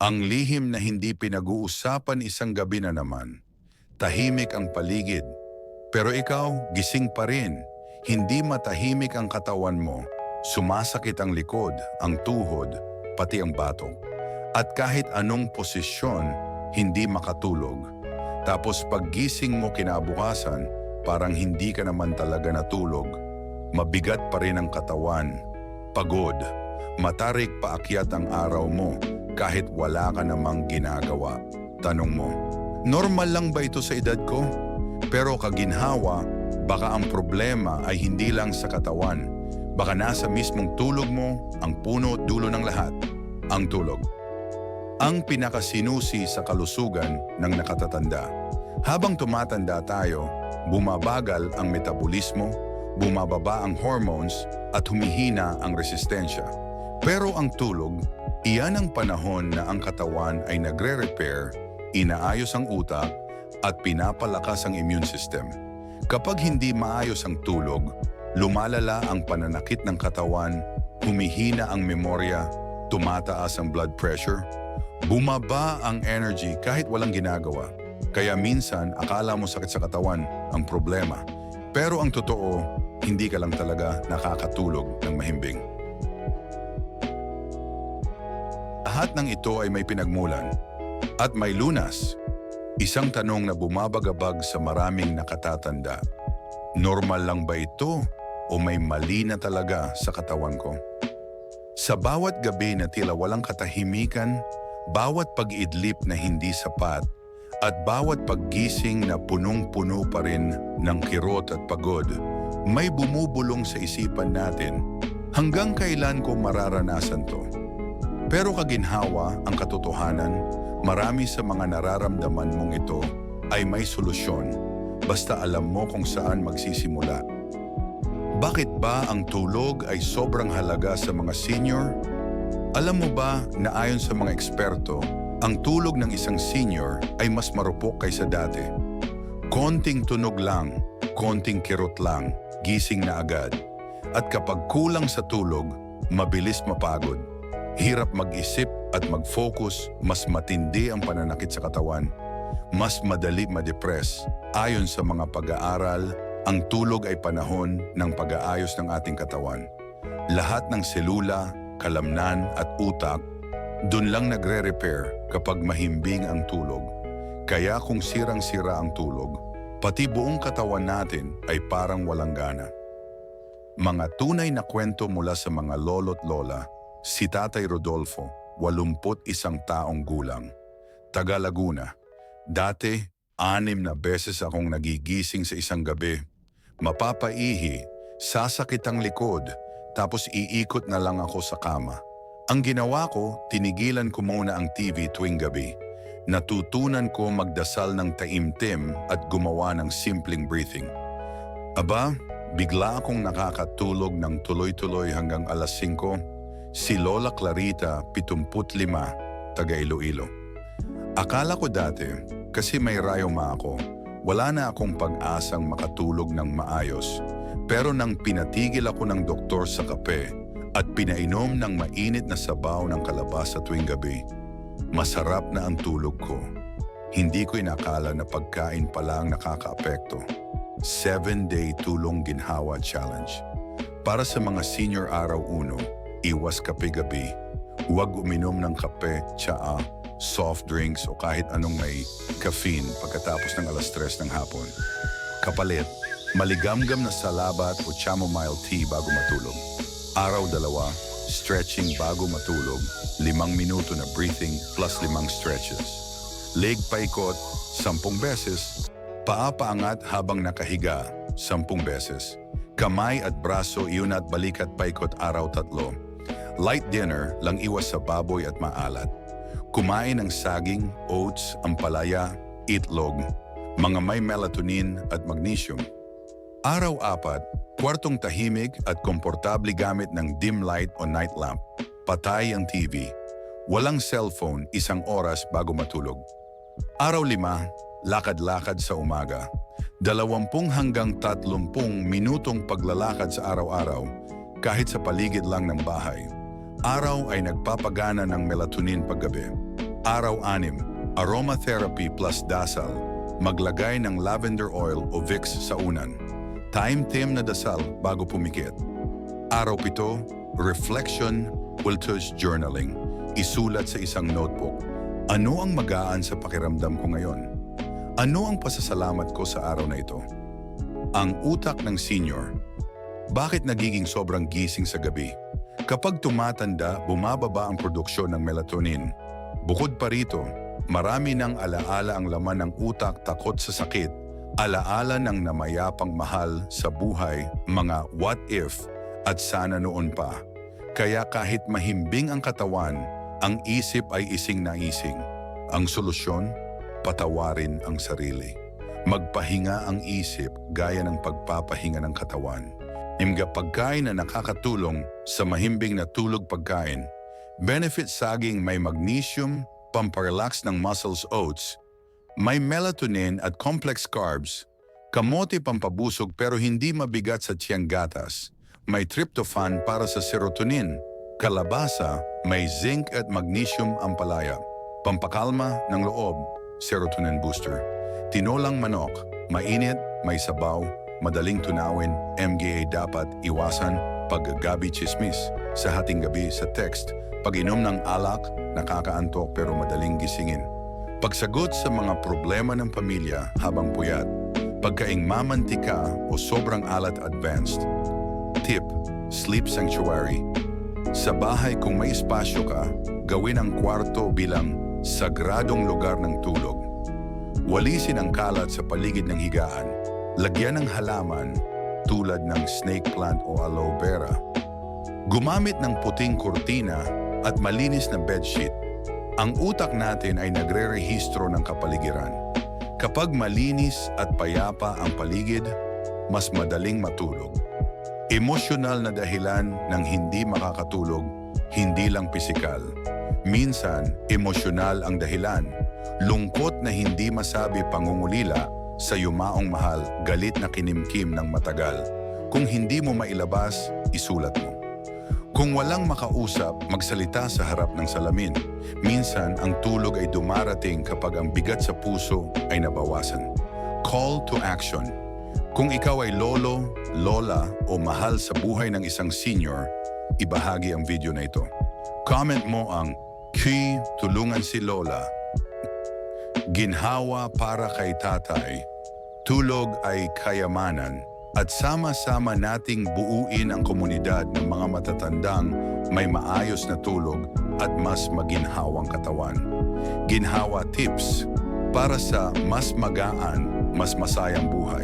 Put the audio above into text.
Ang lihim na hindi pinag-uusapan isang gabi na naman. Tahimik ang paligid. Pero ikaw, gising pa rin. Hindi matahimik ang katawan mo. Sumasakit ang likod, ang tuhod, pati ang batok. At kahit anong posisyon, hindi makatulog. Tapos paggising mo kinabukasan, parang hindi ka naman talaga natulog. Mabigat pa rin ang katawan. Pagod. Matarik paakyat ang araw mo kahit wala ka namang ginagawa. Tanong mo, normal lang ba ito sa edad ko? Pero kaginhawa, baka ang problema ay hindi lang sa katawan. Baka nasa mismong tulog mo ang puno at dulo ng lahat, ang tulog. Ang pinakasinusi sa kalusugan ng nakatatanda. Habang tumatanda tayo, bumabagal ang metabolismo, bumababa ang hormones at humihina ang resistensya. Pero ang tulog, iyan ang panahon na ang katawan ay nagre-repair, inaayos ang utak, at pinapalakas ang immune system. Kapag hindi maayos ang tulog, lumalala ang pananakit ng katawan, humihina ang memorya, tumataas ang blood pressure, bumaba ang energy kahit walang ginagawa. Kaya minsan akala mo sakit sa katawan ang problema. Pero ang totoo, hindi ka lang talaga nakakatulog ng mahimbing. Lahat ng ito ay may pinagmulan at may lunas. Isang tanong na bumabagabag sa maraming nakatatanda. Normal lang ba ito o may mali na talaga sa katawan ko? Sa bawat gabi na tila walang katahimikan, bawat pag-idlip na hindi sapat, at bawat paggising na punong-puno pa rin ng kirot at pagod, may bumubulong sa isipan natin hanggang kailan ko mararanasan to. Pero kaginhawa ang katotohanan, marami sa mga nararamdaman mong ito ay may solusyon basta alam mo kung saan magsisimula. Bakit ba ang tulog ay sobrang halaga sa mga senior? Alam mo ba na ayon sa mga eksperto, ang tulog ng isang senior ay mas marupok kaysa dati? Konting tunog lang, konting kirot lang, gising na agad. At kapag kulang sa tulog, mabilis mapagod. Hirap mag-isip at mag-focus, mas matindi ang pananakit sa katawan. Mas madali ma-depress. Ayon sa mga pag-aaral, ang tulog ay panahon ng pag-aayos ng ating katawan. Lahat ng selula, kalamnan at utak, dun lang nagre-repair kapag mahimbing ang tulog. Kaya kung sirang-sira ang tulog, pati buong katawan natin ay parang walang gana. Mga tunay na kwento mula sa mga lolo't lola, si Tatay Rodolfo, 81 taong gulang. Taga Laguna. Dati, anim na beses akong nagigising sa isang gabi. Mapapaihi, sasakit ang likod, tapos iikot na lang ako sa kama. Ang ginawa ko, tinigilan ko muna ang TV tuwing gabi. Natutunan ko magdasal ng taimtim at gumawa ng simpleng breathing. Aba, bigla akong nakakatulog ng tuloy-tuloy hanggang alas 5. Si Lola Clarita, 75, taga Iloilo. Akala ko dati, kasi may rayoma ako, wala na akong pag-asang makatulog ng maayos. Pero nang pinatigil ako ng doktor sa kape at pinainom ng mainit na sabaw ng kalabasa tuwing gabi, masarap na ang tulog ko. Hindi ko inakala na pagkain pala ang nakakaapekto. 7-Day Tulong Ginhawa Challenge. Para sa mga senior araw uno, iwas kape gabi. Huwag uminom ng kape, tsaa, soft drinks o kahit anong may caffeine pagkatapos ng alas 3 ng hapon. Kapalit, maligamgam na salabat o chamomile tea bago matulog. Araw dalawa, stretching bago matulog, limang minuto na breathing plus limang stretches. Leg paikot, sampung beses. Paa paangat habang nakahiga, sampung beses. Kamay at braso iyon at balikat paikot araw tatlo. Light dinner lang iwas sa baboy at maalat. Kumain ng saging, oats, ampalaya, itlog, mga may melatonin at magnesium. Araw-apat, kwartong tahimik at komportable gamit ng dim light o night lamp. Patay ang TV. Walang cellphone isang oras bago matulog. Araw lima, lakad-lakad sa umaga. Dalawampung hanggang tatlumpung minutong paglalakad sa araw-araw kahit sa paligid lang ng bahay. Araw ay nagpapagana ng melatonin paggabi. Araw-anim, aromatherapy plus dasal. Maglagay ng lavender oil o Vicks sa unan. Time-tim na dasal bago pumikit. Araw pito, reflection, Wilters journaling. Isulat sa isang notebook. Ano ang magaan sa pakiramdam ko ngayon? Ano ang pasasalamat ko sa araw na ito? Ang utak ng senior. Bakit nagiging sobrang gising sa gabi? Kapag tumatanda, bumababa ang produksyon ng melatonin. Bukod pa rito, marami ng alaala ang laman ng utak takot sa sakit, alaala ng namayapang mahal sa buhay, mga what if at sana noon pa. Kaya kahit mahimbing ang katawan, ang isip ay ising na ising. Ang solusyon, patawarin ang sarili. Magpahinga ang isip gaya ng pagpapahinga ng katawan. Imga pagkain na nakakatulong sa mahimbing na tulog pagkain. Benefit saging may magnesium, pamparelax ng muscles oats, may melatonin at complex carbs, kamote pampabusog pero hindi mabigat sa tiyang gatas, may tryptophan para sa serotonin, kalabasa, may zinc at magnesium ang palaya, pampakalma ng loob, serotonin booster, tinolang manok, mainit, may sabaw, madaling tunawin, MGA dapat iwasan, paggabi chismis, sa hating gabi sa text, pag-inom ng alak, nakakaantok pero madaling gisingin. Pagsagot sa mga problema ng pamilya habang puyat, pagkaing mamantika o sobrang alat advanced. Tip, sleep sanctuary. Sa bahay kung may espasyo ka, gawin ang kwarto bilang sagradong lugar ng tulog. Walisin ang kalat sa paligid ng higaan. Lagyan ng halaman tulad ng snake plant o aloe vera. Gumamit ng puting kurtina at malinis na bedsheet. Ang utak natin ay nagre-rehistro ng kapaligiran. Kapag malinis at payapa ang paligid, mas madaling matulog. Emosyonal na dahilan ng hindi makakatulog, hindi lang pisikal. Minsan, emosyonal ang dahilan. Lungkot na hindi masabi pangungulila sa yumaong mahal, galit na kinimkim ng matagal. Kung hindi mo mailabas, isulat mo. Kung walang makausap, magsalita sa harap ng salamin. Minsan, ang tulog ay dumarating kapag ang bigat sa puso ay nabawasan. Call to action. Kung ikaw ay lolo, lola o mahal sa buhay ng isang senior, ibahagi ang video na ito. Comment mo ang Key, tulungan si Lola. Ginhawa para kay tatay. Tulog ay kayamanan at sama-sama nating buuin ang komunidad ng mga matatandang may maayos na tulog at mas maginhawang katawan. Ginhawa tips para sa mas magaan, mas masayang buhay.